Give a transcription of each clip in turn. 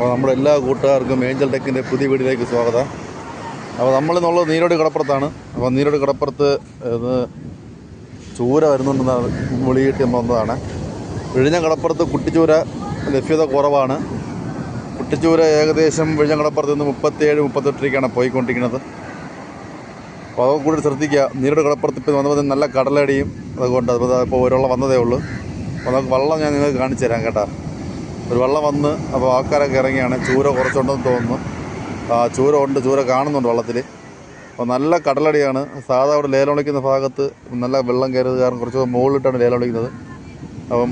അപ്പോൾ നമ്മുടെ എല്ലാ കൂട്ടുകാർക്കും ഏഞ്ചൽ ടെക്കിന്റെ പുതിയ വീടിലേക്ക് സ്വാഗതം. അപ്പോൾ നമ്മളിന്നുള്ളത് നീരോട് കടപ്പുറത്താണ്. അപ്പോൾ നീരോട് കടപ്പുറത്ത് ഇത് ചൂര വരുന്നുണ്ടെന്നാണ് വിളി വന്നതാണ്. വിഴിഞ്ഞ കടപ്പുറത്ത് കുട്ടിച്ചൂര ലഭ്യത കുറവാണ്. കുട്ടിച്ചൂര ഏകദേശം വിഴിഞ്ഞ കടപ്പുറത്ത് നിന്ന് മുപ്പത്തിയേഴ് മുപ്പത്തെട്ടിലേക്കാണ് പോയിക്കൊണ്ടിരിക്കുന്നത്. അപ്പോൾ അതൊക്കെ കൂടി ശ്രദ്ധിക്കുക. നീരോട് കടപ്പുറത്ത് ഇപ്പോൾ വന്നപ്പോൾ നല്ല കടലടിയും അതുകൊണ്ട് അതുപോലെ ഇപ്പോൾ ഒരാളെ വന്നതേ ഉള്ളൂ. അപ്പോൾ നമുക്ക് വള്ളം ഞാൻ നിങ്ങൾക്ക് കാണിച്ചു തരാം കേട്ടോ. ഒരു വെള്ളം വന്ന് അപ്പോൾ ആൾക്കാരൊക്കെ ഇറങ്ങിയാണ്. ചൂര കുറച്ചുണ്ടെന്ന് തോന്നുന്നു. ചൂര ഉണ്ട് ചൂര കാണുന്നുണ്ട് വെള്ളത്തിൽ അപ്പോൾ നല്ല കടലടിയാണ്. സാധാ അവിടെ ലേലം വിളിക്കുന്ന ഭാഗത്ത് നല്ല വെള്ളം കയറിയത് കാരണം കുറച്ച് മുകളിലിട്ടാണ് ലേലം വിളിക്കുന്നത് അപ്പം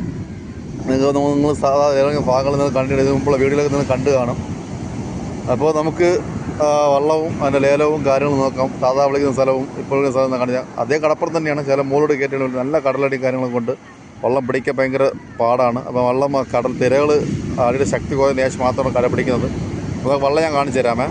നിങ്ങൾക്ക് നിങ്ങൾ സാധാ ലേലം ഭാഗങ്ങളിൽ നിങ്ങൾ കണ്ടിട്ട് ഇതിന് മുമ്പുള്ള വീടുകളൊക്കെ നിങ്ങൾ കണ്ടു കാണും. അപ്പോൾ നമുക്ക് വെള്ളവും അതിന്റെ ലേലവും കാര്യങ്ങളും നോക്കാം. സാധാ വിളിക്കുന്ന സ്ഥലവും ഇപ്പോൾ വിളിക്കുന്ന സ്ഥലം കാണിച്ചാൽ അതേ കടപ്പുറം തന്നെയാണ്. ചില മുകളിലോട്ട് കയറ്റി നല്ല കടലടി കാര്യങ്ങളും കൊണ്ട് വള്ളം പിടിക്കാൻ ഭയങ്കര പാടാണ്. അപ്പോൾ വള്ളം കടൽ തിരകൾ അടിയുടെ ശക്തി കുറഞ്ഞ ശേഷം മാത്രമാണ് കര പിടിക്കുന്നത്. അപ്പോൾ വള്ളം ഞാൻ കാണിച്ചു തരാമേ.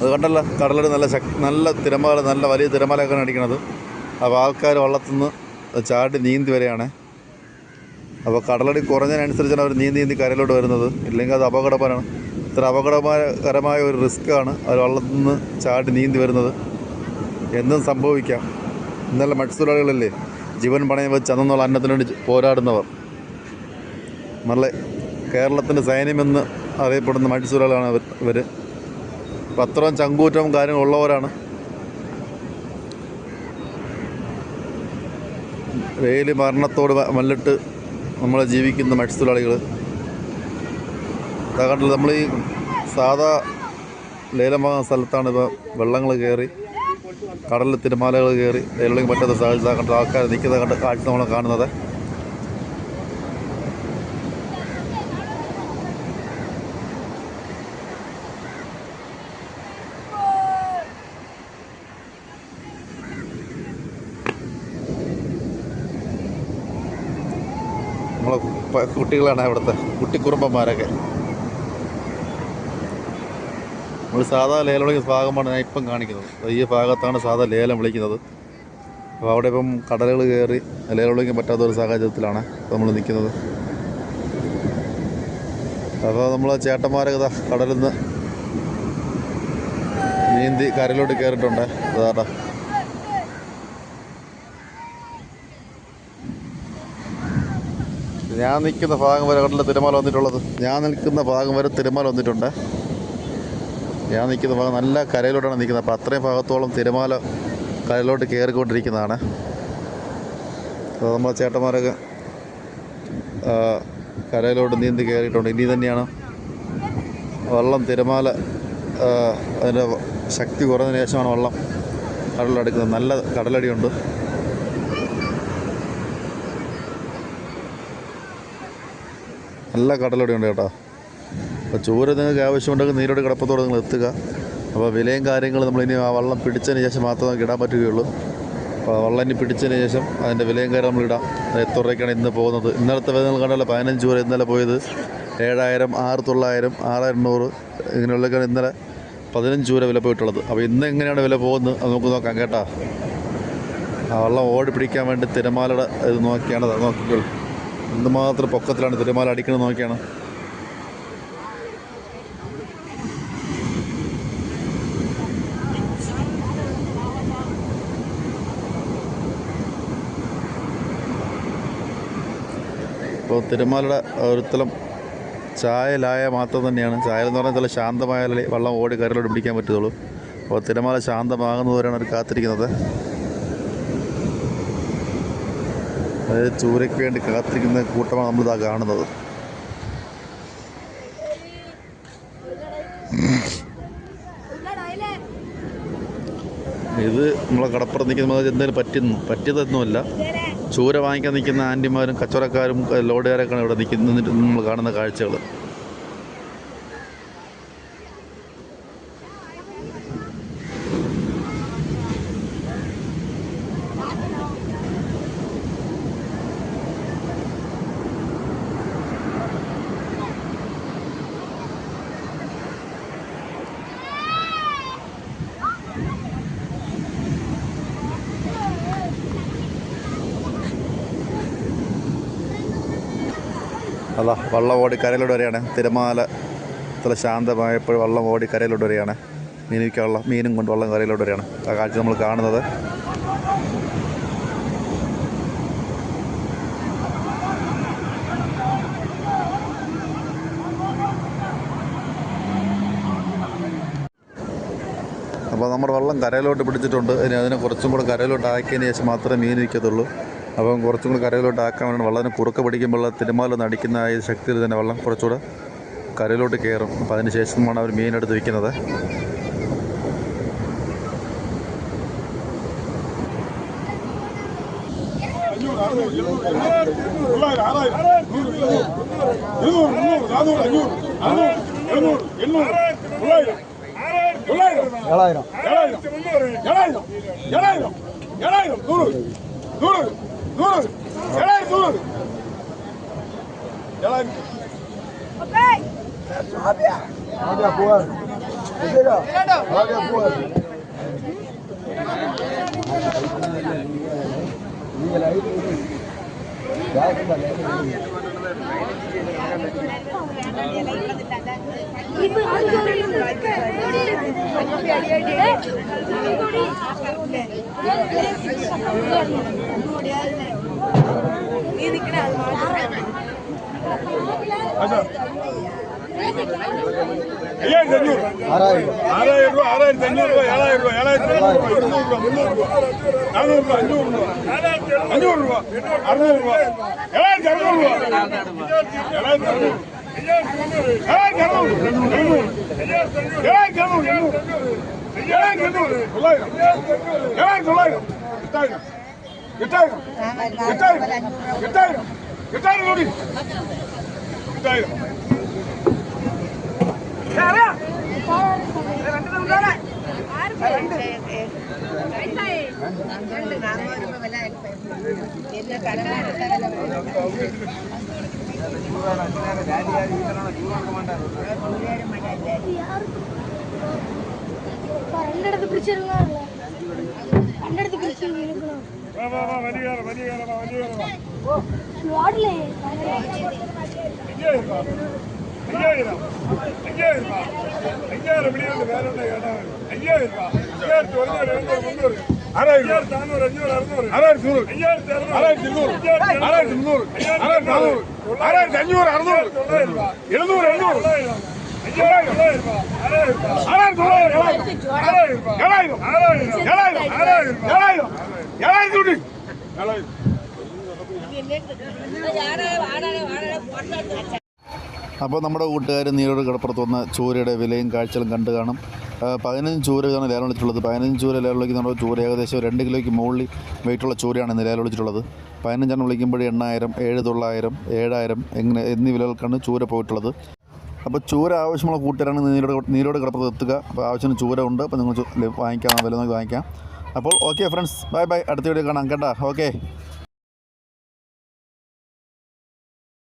അത് കണ്ടല്ല കടലടി നല്ല ശക്തി നല്ല തിരമാല നല്ല വലിയ തിരമാലയൊക്കെയാണ് അടിക്കണത്. അപ്പോൾ ആൾക്കാർ വള്ളത്തിൽ നിന്ന് ചാടി നീന്തി വരെയാണ് അപ്പോൾ കടലടി കുറഞ്ഞതിനനുസരിച്ചാണ് അവർ നീന്തി നീന്തി കരയിലോട്ട് വരുന്നത്. ഇല്ലെങ്കിൽ അത് അപകടപരമാണ് ഇത്ര അപകടകരമായ ഒരു റിസ്ക്കാണ് അവർ വള്ളത്തിൽ നിന്ന് ചാടി നീന്തി വരുന്നത്. എന്നും സംഭവിക്കാം. ഇന്നലെ മത്സ്യത്തൊഴിലാളികളല്ലേ? ജീവൻ പണയം വെച്ച് അന്നുള്ള അന്നത്തിന് വേണ്ടി പോരാടുന്നവർ. നല്ല കേരളത്തിന്റെ സൈന്യമെന്ന് അറിയപ്പെടുന്ന മത്സ്യത്തൊഴിലാളികളാണ് ഇവർ ഇവർ പത്രം ചങ്കൂറ്റവും കാര്യങ്ങളും ഉള്ളവരാണ്. വെയിൽ മരണത്തോട് മല്ലിട്ട് നമ്മൾ ജീവിക്കുന്ന മത്സ്യത്തൊഴിലാളികൾ കണ്ടില്ല നമ്മൾ ഈ സാധാ ലേലം വാങ്ങുന്ന സ്ഥലത്താണ് ഇപ്പോൾ വെള്ളങ്ങൾ കയറി കടലിൽ തിരുമാലകൾ കയറി ലേലം പറ്റാത്ത സാഹചര്യം ആൾക്കാർ നിൽക്കുന്ന കണ്ട കാഴ്ച നമ്മൾ കാണുന്നത്. നമ്മളെ കുട്ടികളാണ് അവിടുത്തെ കുട്ടിക്കുറുമ്പന്മാരൊക്കെ. നമ്മൾ സാധാ ലേലം വിളിക്കുന്ന ഭാഗമാണ് ഞാൻ ഇപ്പം കാണിക്കുന്നത്. ഈ ഭാഗത്താണ് സാധാ ലേലം വിളിക്കുന്നത്. അപ്പോൾ അവിടെ ഇപ്പം കടലുകൾ കയറി ലേലം വിളിക്കാൻ പറ്റാത്ത ഒരു സാഹചര്യത്തിലാണ് നമ്മൾ നിൽക്കുന്നത്. അപ്പോൾ നമ്മൾ ചേട്ടന്മാരൊക്കെ കടലിൽ നിന്ന് നീന്തി കരയിലോട്ട് കയറിയിട്ടുണ്ട്. അതാട്ടാ ഞാൻ നിൽക്കുന്ന ഭാഗം വരെ കടലിൽ തിരമാല വന്നിട്ടുള്ളത്. ഞാൻ നിൽക്കുന്ന ഭാഗം വരെ തിരമാല വന്നിട്ടുണ്ട്. ഞാൻ നിൽക്കുന്ന ഭാഗം നല്ല കരയിലോട്ടാണ് നിൽക്കുന്നത്. അപ്പോൾ അത്രയും ഭാഗത്തോളം തിരമാല കരയിലോട്ട് കയറിക്കൊണ്ടിരിക്കുന്നതാണ്. അപ്പോൾ നമ്മളെ ചേട്ടന്മാരൊക്കെ കരയിലോട്ട് നീന്തി കയറിയിട്ടുണ്ട്. ഇനി തന്നെയാണ് വെള്ളം തിരമാല അതിന്റെ ശക്തി കുറഞ്ഞതിന് ശേഷമാണ് വെള്ളം കടലിലടുക്കുന്നത് നല്ല കടലടിയുണ്ട്. നല്ല കടലടിയുണ്ട് കേട്ടോ. അപ്പോൾ ചൂര നിങ്ങൾക്ക് ആവശ്യമുണ്ടെങ്കിൽ നീരോട് കിടപ്പത്തോടെ നിങ്ങൾ എത്തുക. അപ്പോൾ വിലയും കാര്യങ്ങളും നമ്മളിനി ആ വള്ളം പിടിച്ചതിന് ശേഷം മാത്രമേ നമുക്ക് ഇടാൻ പറ്റുകയുള്ളൂ. അപ്പോൾ ആ വള്ളം ഇനി പിടിച്ചതിന് ശേഷം അതിന്റെ വിലയും കാര്യം നമ്മൾ ഇടാം. അത് എത്ര രൂപയ്ക്കാണ് ഇന്ന് പോകുന്നത്? ഇന്നലത്തെ വില നിങ്ങൾ കണ്ടല്ലോ പതിനഞ്ച് രൂപ ഇന്നലെ പോയത്. ഏഴായിരം ആറ് തൊള്ളായിരം ആറായിരം നൂറ് ഇങ്ങനെയുള്ളതൊക്കെയാണ് ഇന്നലെ പതിനഞ്ച് രൂപ വില പോയിട്ടുള്ളത്. അപ്പോൾ ഇന്ന് എങ്ങനെയാണ് വില പോകുന്നത്? അത് നമുക്ക് നോക്കാം കേട്ടോ. ആ വള്ളം ഓടി പിടിക്കാൻ വേണ്ടി തിരമാലയുടെ ഇത് നോക്കിയാണ്. നോക്കിക്കോളൂ. എന്തുമാത്രം പൊക്കത്തിലാണ് തിരമാല അടിക്കുന്നത് നോക്കിയാണ്. ഇപ്പോൾ തിരുമാലയുടെ തലം ചായലായ മാത്രം തന്നെയാണ്. ചായൽ എന്ന് പറഞ്ഞാൽ ചില ശാന്തമായാലേ വെള്ളം ഓടി കരലോട് പിടിക്കാൻ പറ്റുള്ളൂ. അപ്പോൾ തിരുമാല ശാന്തമാകുന്നതുവരെയാണ് അവർ കാത്തിരിക്കുന്നത്. അതായത് ചൂരയ്ക്ക് വേണ്ടി കാത്തിരിക്കുന്ന കൂട്ടമാണ് നമ്മളിതാ കാണുന്നത്. ഇത് നമ്മളെ കടപ്പുറം നിൽക്കുന്ന എന്തെങ്കിലും പറ്റുന്നു പറ്റിയതൊന്നുമല്ല. ചൂര വാങ്ങിക്കാൻ നിൽക്കുന്ന ആന്റിമാരും കച്ചവടക്കാരും ലോഡുകാരൊക്കെയാണ് ഇവിടെ നിൽക്കുന്നത് നമ്മൾ കാണുന്ന കാഴ്ചകൾ അതാ വള്ളം ഓടി കരയിലോട്ട് വരികയാണ്. തിരമാല ഇത്ര ശാന്തമായപ്പോൾ വള്ളം ഓടി കരയിലോട്ട് വരികയാണ്. മീനിക്കാനുള്ള മീനും കൊണ്ട് വള്ളം കരയിലോട്ട് വരികയാണ്. ആ കാഴ്ച നമ്മൾ കാണുന്നത്. അപ്പോൾ നമ്മുടെ വള്ളം കരയിലോട്ട് പിടിച്ചിട്ടുണ്ട്. ഇനി അതിനെ കുറച്ചും കൂടെ കരയിലോട്ട് ആക്കിയതിന് ശേഷം മാത്രമേ മീൻ ഇരിക്കത്തുള്ളൂ അപ്പം കുറച്ചും കൂടി കരയിലോട്ട് ആക്കാൻ വള്ളത്തിന് കുറുക്ക പിടിക്കുമ്പോൾ തിരുമാലൊന്ന് അടിക്കുന്ന ഈ ശക്തിയിൽ തന്നെ വള്ളം കുറച്ചുകൂടെ കരയിലോട്ട് കയറും. അപ്പം അതിന് ശേഷമാണ് അവർ മീനെടുത്ത് വിൽക്കുന്നത്. ഏഴായിരം. ഏഴായിരം. ഏഴായിരം. ഏഴായിരം. ഏഴായിരം. നൂറ്. നൂറ്. Duro! Olha aí, duro! Olha aí. Ok! Sobe! Sobe a bola. Chega! Sobe a bola. Liga aí, Vai, vai, aí, ஐயாயிரத்தி அஞ்சூறு ஆறாயிரம் ஆறாயிரம் ரூபாய் ஆறாயிரத்தி அஞ்சூறு ரூபாய் ஏழாயிரம் ரூபாய் ஏழாயிரத்தி ஐநூறு ரூபாய் இருநூறு ரூபாய் முந்நூறு ரூபாய் நானூறு ரூபாய் அஞ்சூறு ரூபாய் அஞ்சூறு ரூபாய் அறுநூறு ரூபாய் ஏழாயிரத்தி அறுநூறு ரூபாய் ஏழாயிரத்தி அறுநூறு എല്ലാം കടലാടുത്തല്ല ரெண்டு இடத்து பிடிச்சிருங்க ரெண்டு இடத்து பிடிச்சிருங்க இருக்கணும் வா வா வா வலி வேற வலி வேற வா வலி வேற வா. வாடல ஐயாயிரம் ஐயாயிரம் ஐயாயிரம் வேற இடம் ஐயாயிரம் ஐயாயிரத்தி ஒன்று முந்நூறு. അപ്പോൾ നമ്മുടെ കൂട്ടുകാർ നീരോട് കടപ്പുറത്ത് വന്ന ചൂരയുടെ വിലയും കാഴ്ചകളും കണ്ടു കാണും. പതിനഞ്ച് ചൂര ഇതാണ് ലേലം വിളിച്ചിട്ടുള്ളത് പതിനഞ്ച് ചൂര ലേലം വിളിക്കുന്ന ചൂര ഏകദേശം രണ്ട് കിലോയ്ക്ക് മുകളിൽ വെയിറ്റുള്ള ചൂരയാണ് ഇന്ന് ലേലം വിളിച്ചിട്ടുള്ളത് പതിനഞ്ചെണ്ണം വിളിക്കുമ്പോൾ എണ്ണായിരം ഏഴ് തൊള്ളായിരം ഏഴായിരം എങ്ങനെ എന്നീ വിലകൾക്കാണ് ചൂര പോയിട്ടുള്ളത്. അപ്പോൾ ചൂര ആവശ്യമുള്ള കൂട്ടുകാരാണ് നീരോട് നീരോട് കിടപ്പത്ത് എത്തുക. അപ്പോൾ ആവശ്യത്തിന് ചൂര ഉണ്ട്. അപ്പോൾ നിങ്ങൾ വാങ്ങിക്കാം വില നോക്കി വാങ്ങിക്കാം. അപ്പോൾ ഓക്കെ ഫ്രണ്ട്സ് ബൈ ബൈ. അടുത്ത വീഡിയോ കാണാം. കേട്ടോ. ഓക്കെ.